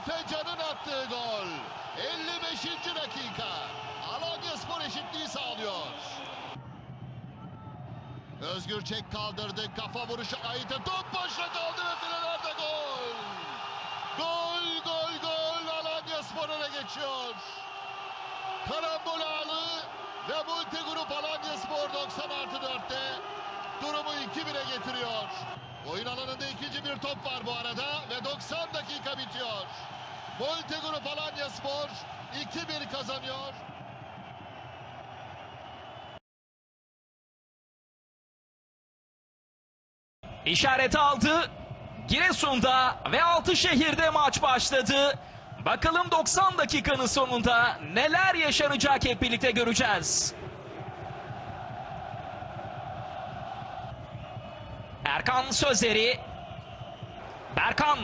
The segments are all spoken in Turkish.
Efecan'ın attığı gol. 55. dakika. Alanya Spor eşitliği sağlıyor. Özgür Çek kaldırdı. Kafa vuruşu Ayt'e top boşta kaldı ve filelerde gol. Gol, gol, gol. Alanya Spor öne geçiyor. Karambol ağlı ve Multigrup Alanya Spor 90 artı 4'te durumu 2-1'e getiriyor. Oyun alanında ikinci bir top var bu arada ve 90 dakika bitiyor. Multigrup Alanya Spor 2-1 kazanıyor. İşareti aldı. Giresun'da ve Altışehir'de maç başladı. Bakalım 90 dakikanın sonunda neler yaşanacak hep birlikte göreceğiz. Erkan sözleri. Berkan.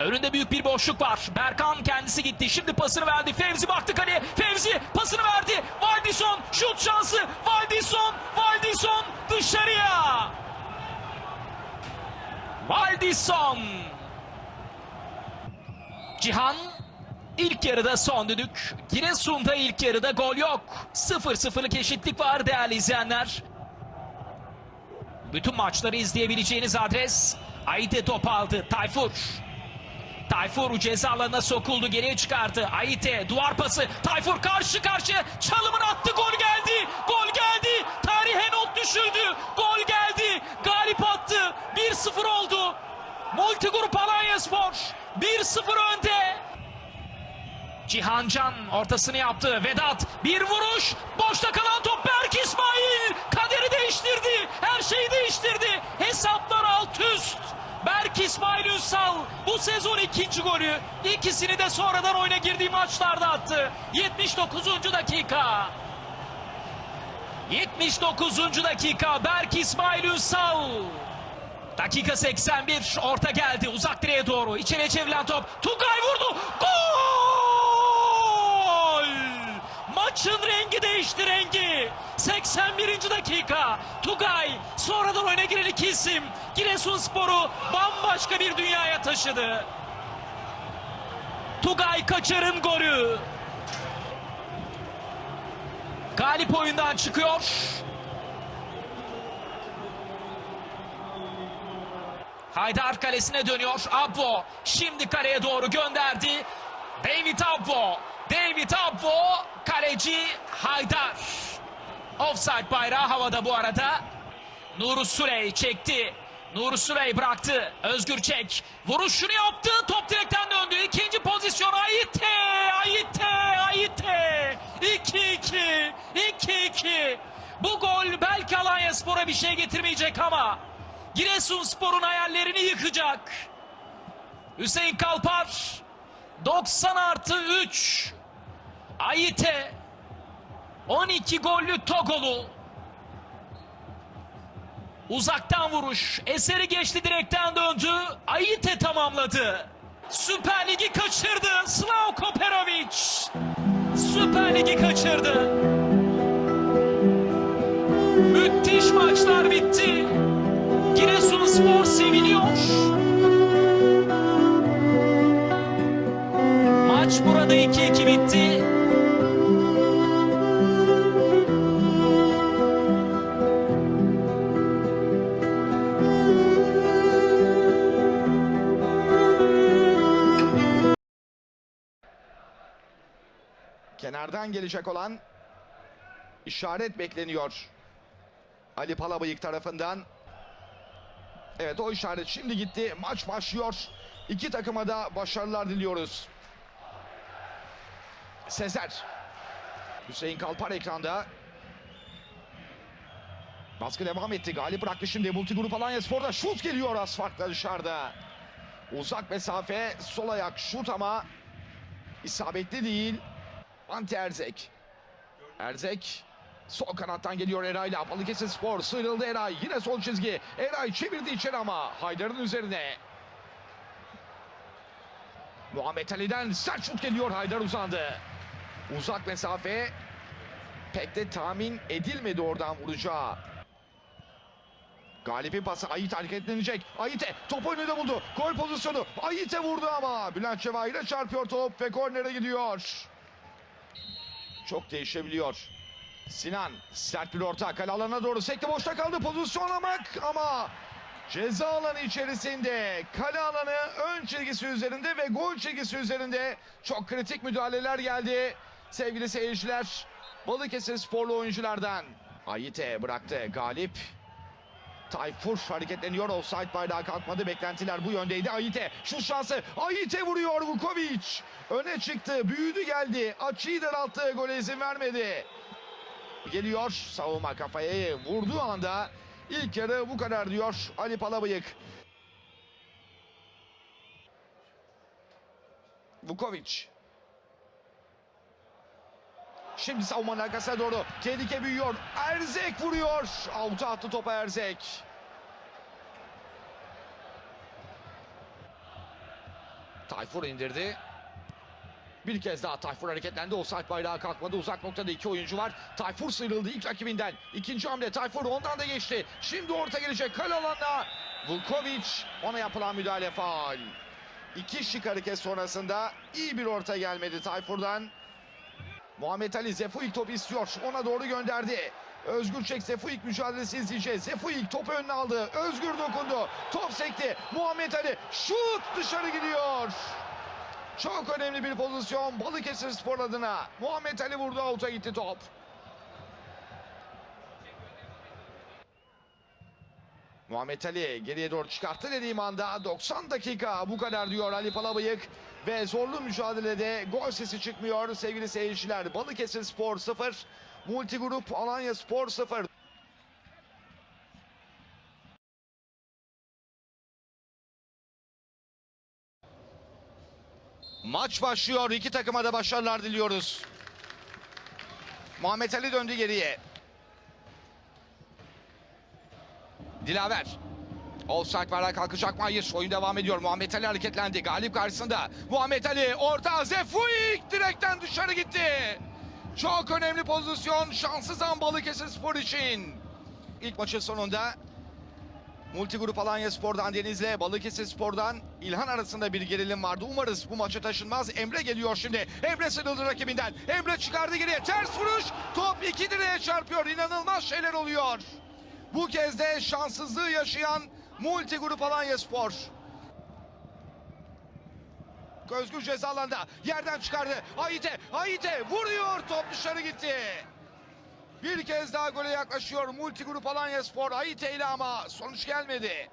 Önünde büyük bir boşluk var. Berkan kendisi gitti. Şimdi pasını verdi. Fevzi baktı kaleye. Fevzi pasını verdi. Valdison şut şansı. Valdison. Valdison dışarıya. Valdison. Cihan ilk yarıda son düdük. Giresun'da ilk yarıda gol yok. 0-0'lık eşitlik var değerli izleyenler. Bütün maçları izleyebileceğiniz adres. Aite top aldı. Tayfur. Tayfur ceza alanına sokuldu. Geriye çıkarttı. Aite duvar pası. Tayfur karşı karşıya. Çalımını attı. Gol geldi. Gol geldi. Tarihe not düşürdü. Gol geldi. Galip attı. 1-0 oldu. Multigrup Alanya Spor. 1-0 önde. Cihancan ortasını yaptı. Vedat bir vuruş. Boşta kalan top Berk İsmail. Kaderi değiştirdi. Her şeyi değiştirdi. Hesaplar alt üst. Berk İsmail Ünsal bu sezon ikinci golü. İkisini de sonradan oyuna girdiği maçlarda attı. 79. dakika. 79. dakika Berk İsmail Ünsal. Dakika 81 orta geldi uzak direğe doğru içeriye çevrilen top Tugay vurdu gol maçın rengi değişti rengi 81. dakika Tugay sonradan oyuna giren iki isim Giresunspor'u bambaşka bir dünyaya taşıdı Tugay Kaçar'ın golü Galip oyundan çıkıyor Haydar kalesine dönüyor. Abbo şimdi kaleye doğru gönderdi. David Abbo. David Abbo kaleci Haydar. Offside bayrağı havada bu arada. Nuru Sürey çekti. Nuru Sürey bıraktı. Özgür Çek. Vuruşunu yaptı. Top direkten döndü. İkinci pozisyon Ayite. Ayite. Ayite. 2-2. 2-2. Bu gol belki Alanya Spor'a bir şey getirmeyecek ama Giresunspor'un hayallerini yıkacak. Hüseyin Kalpar 90 artı 3 Ayite 12 gollü Togolu Uzaktan vuruş. Eseri geçti direkten döndü. Ayite tamamladı. Süper Ligi kaçırdı. Slavko Perovic. Süper Ligi kaçırdı. Müthiş maçlar bitti. Giresunspor seviniyor. Maç burada 2-2 bitti. Kenardan gelecek olan işaret bekleniyor. Ali Palabıyık tarafından. Evet o işaret şimdi gitti. Maç başlıyor. İki takıma da başarılar diliyoruz. Sezer. Hüseyin Kalpar ekranda. Baskı devam etti. Galip bıraktı şimdi. Multigrup Alanya Spor'da şut geliyor az farkla dışarıda. Uzak mesafe sol ayak şut ama isabetli değil. Ante Erzek. Erzek sol kanattan geliyor Eray'la. Balıkesir Spor sıyrıldı Eray. Yine sol çizgi. Eray çevirdi içeri ama Haydar'ın üzerine. Muhammed Ali'den sert şut geliyor. Haydar uzandı. Uzak mesafe pek de tahmin edilmedi oradan vuracağı. Galip'in pası Ayit hareketlenecek. Ayit'e top önünde buldu. Gol pozisyonu. Ayit'e vurdu ama Bülent Cevahir'e çarpıyor top ve kornere gidiyor. Çok değişebiliyor. Sinan sert bir orta kale alanına doğru sekti boşta kaldı pozisyonlamak ama ceza alanı içerisinde kale alanı ön çizgisi üzerinde ve gol çizgisi üzerinde çok kritik müdahaleler geldi sevgili seyirciler Balıkesir sporlu oyunculardan Ayite bıraktı Galip Tayfur hareketleniyor. Offside bayrağı kalkmadı. Beklentiler bu yöndeydi. Ayite şu şansı. Ayite vuruyor Vukovic. Öne çıktı. Büyüdü geldi. Açıyı daralttı. Gole izin vermedi. Geliyor. Savunma kafaya vurduğu anda ilk yarı bu kadar diyor Ali Palabıyık. Vukovic. Şimdi savunmanın arkasına doğru tehlike büyüyor. Erzek vuruyor. Avuta attı topa Erzek. Tayfur indirdi. Bir kez daha Tayfur hareketlendi. Offside bayrağı kalkmadı. Uzak noktada iki oyuncu var. Tayfur sıyrıldı ilk rakibinden. İkinci hamle Tayfur ondan da geçti. Şimdi orta gelecek. Kale alanına. Vukovic ona yapılan müdahale faal. İki şık hareket sonrasında iyi bir orta gelmedi Tayfur'dan. Muhammed Ali Zefuik topu istiyor. Ona doğru gönderdi. Özgür Çek Zefuik mücadelesi izleyeceğiz. Zefuik topu önüne aldı. Özgür dokundu. Top sekti. Muhammed Ali şut dışarı gidiyor. Çok önemli bir pozisyon Balıkesir Spor adına. Muhammed Ali vurdu avuta gitti top. Muhammed Ali geriye doğru çıkarttı dediğim anda 90 dakika bu kadar diyor Ali Palabıyık. Ve zorlu mücadelede gol sesi çıkmıyor sevgili seyirciler. Balıkesir Spor 0, Multigrup Alanya Spor 0. Maç başlıyor. İki takıma da başarılar diliyoruz. Muhammed Ali döndü geriye. Dilaver. Offside bayrağı kalkacak mı? Hayır. Oyun devam ediyor. Muhammed Ali hareketlendi. Galip karşısında. Muhammed Ali orta. Zefuik direkten dışarı gitti. Çok önemli pozisyon. Şanssız an Balıkesir Spor için. İlk maçın sonunda Multigrup Alanya Spor'dan Deniz'le Balıkesir Spor'dan İlhan arasında bir gerilim vardı. Umarız bu maça taşınmaz. Emre geliyor şimdi. Emre sıyrıldı rakibinden. Emre çıkardı geriye. Ters vuruş. Top iki direğe çarpıyor. İnanılmaz şeyler oluyor. Bu kez de şanssızlığı yaşayan Multigrup Alanya Spor. Özgür ceza alanında yerden çıkardı. Ayite, Ayite vuruyor. Top dışarı gitti. Bir kez daha gole yaklaşıyor Multigrup Alanya Spor. Ayite ile ama sonuç gelmedi.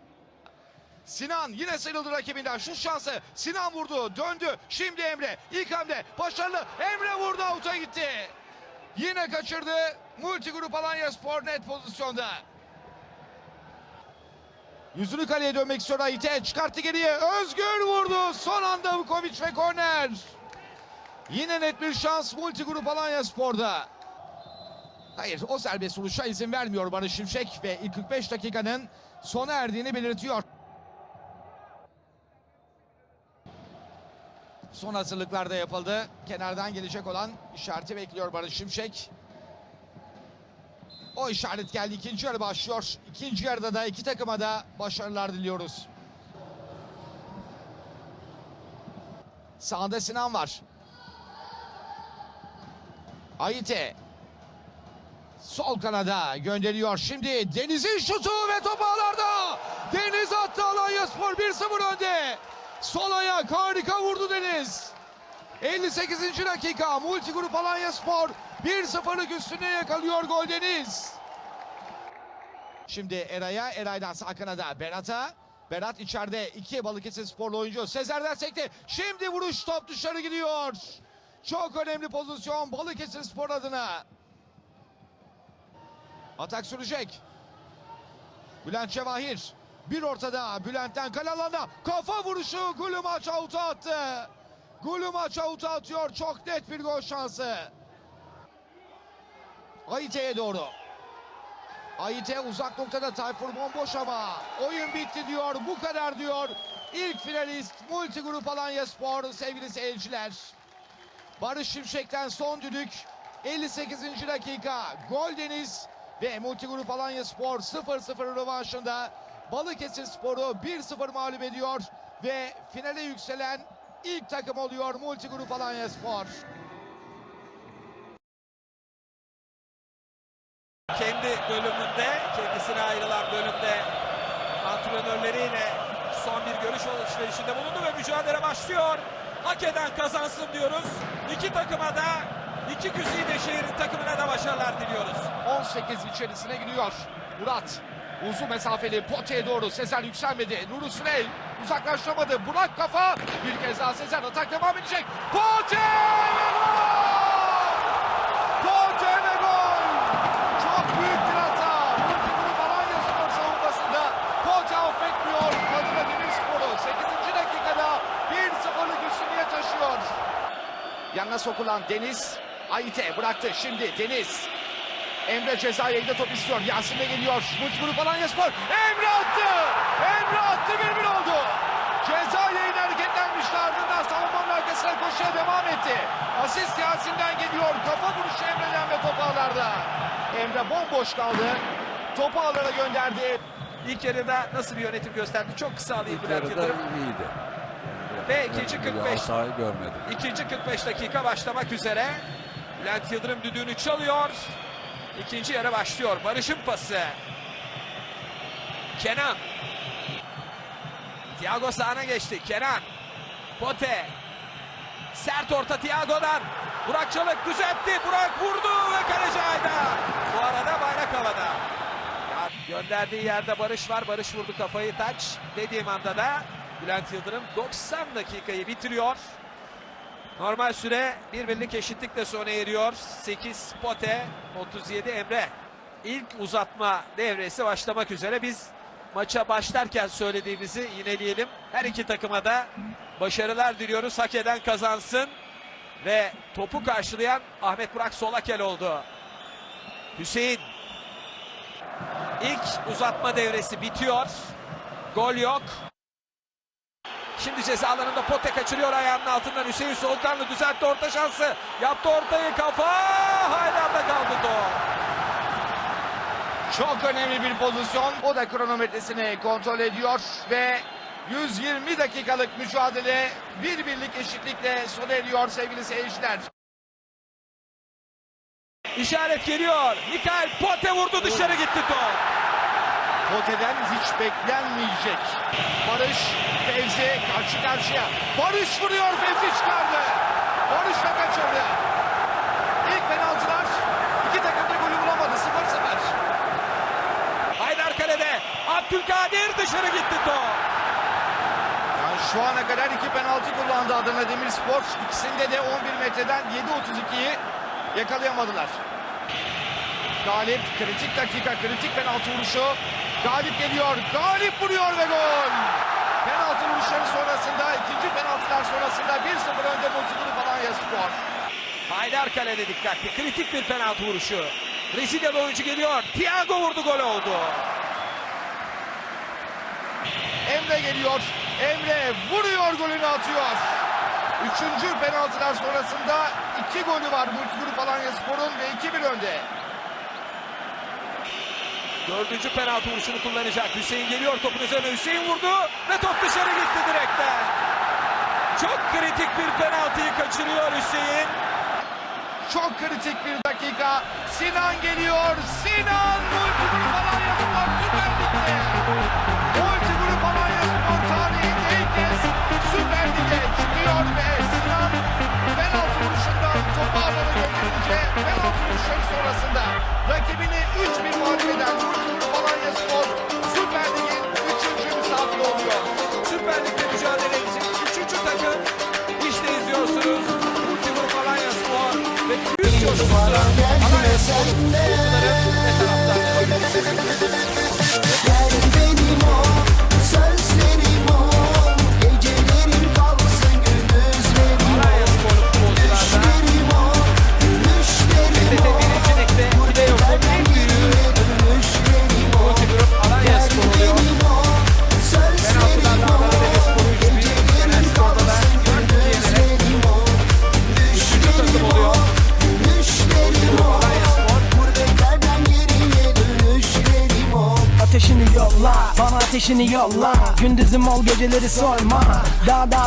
Sinan yine sıyrıldı rakibinden. Şu şansı Sinan vurdu. Döndü. Şimdi Emre. İlk hamle başarılı. Emre vurdu. Avuta gitti. Yine kaçırdı. Multigrup Alanya Spor net pozisyonda. Yüzünü kaleye dönmek istiyor Ayite. Çıkarttı geriye. Özgür vurdu. Son anda Vukovic ve korner. Yine net bir şans Multigrup Alanya Spor'da. Hayır o serbest vuruşa izin vermiyor Barış Şimşek ve ilk 45 dakikanın sona erdiğini belirtiyor. Son hazırlıklar da yapıldı. Kenardan gelecek olan işareti bekliyor Barış Şimşek. O işaret geldi. İkinci yarı başlıyor. İkinci yarıda da iki takıma da başarılar diliyoruz. Sağında Sinan var. Ayite. Sol kanada gönderiyor. Şimdi Deniz'in şutu ve top ağlarda. Deniz attı Alanya Spor 1-0 önde. Sol ayak harika vurdu Deniz. 58. dakika Multigrup Alanya Spor 1-0'lık üstüne yakalıyor gol Deniz. Şimdi Eray'a, Eray'dan sağ kanada Berat'a. Berat içeride iki Balıkesir sporlu oyuncu. Sezer'den sekti. Şimdi vuruş top dışarı gidiyor. Çok önemli pozisyon Balıkesir spor adına. Atak sürecek. Bülent Cevahir. Bir ortada Bülent'ten kale alanına kafa vuruşu Gulumaç avuta attı. Gulumaç avuta atıyor. Çok net bir gol şansı. Ayite'ye doğru. Ayite uzak noktada Tayfur bomboş ama oyun bitti diyor. Bu kadar diyor. İlk finalist Multigrup Alanya Spor sevgili seyirciler. Barış Şimşek'ten son düdük 58. dakika. Gol Deniz Ve Multigrup Alanya Spor 0-0 rövanşında Balıkesir Spor'u 1-0 mağlup ediyor. Ve finale yükselen ilk takım oluyor Multigrup Alanya Spor. Kendi bölümünde, kendisine ayrılan bölümde antrenörleriyle son bir görüş alışverişinde bulundu ve mücadele başlıyor. Hak eden kazansın diyoruz. İki takıma da, iki güzide şehrin takımına da başarılar diliyoruz. 18 içerisine gidiyor. Murat uzun mesafeli poteye doğru Sezer yükselmedi. Nuri Süney uzaklaştıramadı. Burak kafa. Bir kez daha Sezer atak devam edecek. Pote ve gol! Pote ve gol! Çok büyük bir hata. Multigrup Alanya Spor savunmasında. Pote affetmiyor. Adana Demirspor'u 8. dakikada 1-0'lık üstünlüğe taşıyor. Yanına sokulan Deniz. Ayite bıraktı şimdi Deniz. Emre ceza yayında top istiyor. Yasin'e geliyor. Multigrup Alanya Spor. Emre attı. Emre attı 1-1 oldu. Ceza yayını hareketlenmişti ardından savunmanın arkasına koşuya devam etti. Asist Yasin'den geliyor. Kafa vuruşu Emre'den ve top ağlarda. Emre bomboş kaldı. Topu ağlara gönderdi. İlk yarıda nasıl bir yönetim gösterdi? Çok kısa alayım İlk Bülent yarıda Yıldırım. iyiydi. Ve ikinci Bir 45 hatayı görmedim. İkinci 45 dakika başlamak üzere. Bülent Yıldırım düdüğünü çalıyor. İkinci yarı başlıyor. Barış'ın pası. Kenan. Thiago sahne geçti. Kenan. Pote. Sert orta Thiago'dan. Burak Çalık düzeltti. Burak vurdu ve kaleci Ayda. Bu arada bayrak havada. Ya gönderdiği yerde Barış var. Barış vurdu kafayı taç. Dediğim anda da Bülent Yıldırım 90 dakikayı bitiriyor. Normal süre bir birlik eşitlikle sona eriyor. 8 Pote, 37 Emre. İlk uzatma devresi başlamak üzere. Biz maça başlarken söylediğimizi yineleyelim. Her iki takıma da başarılar diliyoruz. Hak eden kazansın. Ve topu karşılayan Ahmet Burak Solakel oldu. Hüseyin. İlk uzatma devresi bitiyor. Gol yok. Şimdi ceza alanında Pote kaçırıyor ayağının altından Hüseyin Soğukkanlı düzeltti orta şansı. Yaptı ortayı kafa. Haydar'da kaldı top. Çok önemli bir pozisyon. O da kronometresini kontrol ediyor ve 120 dakikalık mücadele bir birlik eşitlikle sona eriyor sevgili seyirciler. İşaret geliyor. Mikael Pote vurdu dışarı gitti top. Pote'den hiç beklenmeyecek. Barış, Fevzi karşı karşıya. Barış vuruyor, Fevzi çıkardı. Barış da kaçırdı. İlk penaltılar iki takım da golü bulamadı. 0-0. Haydar kalede. Abdülkadir dışarı gitti top. Yani şu ana kadar iki penaltı kullandı Adana Demirspor. İkisinde de 11 metreden 7.32'yi yakalayamadılar. Galip kritik dakika, kritik penaltı vuruşu. Galip geliyor, Galip vuruyor ve gol. Penaltı vuruşları sonrasında, ikinci penaltılar sonrasında 1-0 önde Multigrup Alanya Spor. Haydar kalede dikkatli. Kritik bir penaltı vuruşu. Brezilyalı oyuncu geliyor. Thiago vurdu gol oldu. Emre geliyor, Emre vuruyor golünü atıyor. Üçüncü penaltılar sonrasında iki golü var Multigrup Alanya Spor'un ve 2-1 önde. Dördüncü penaltı vuruşunu kullanacak. Hüseyin geliyor topun üzerine. Hüseyin vurdu ve top dışarı gitti direkten. Çok kritik bir penaltıyı kaçırıyor Hüseyin. Çok kritik bir dakika. Sinan geliyor. Sinan Multigrup Alanya Spor Süper Lig'de. Multigrup Alanya Spor tarihinde ilk kez Süper Lig'e çıkıyor ve Sinan penaltı vuruşundan topu alana gönderince penaltı vuruşları sonrasında rakibini 3-1 büyük coşkusu Alanya Spor Gündüzüm ol geceleri sorma. Dağda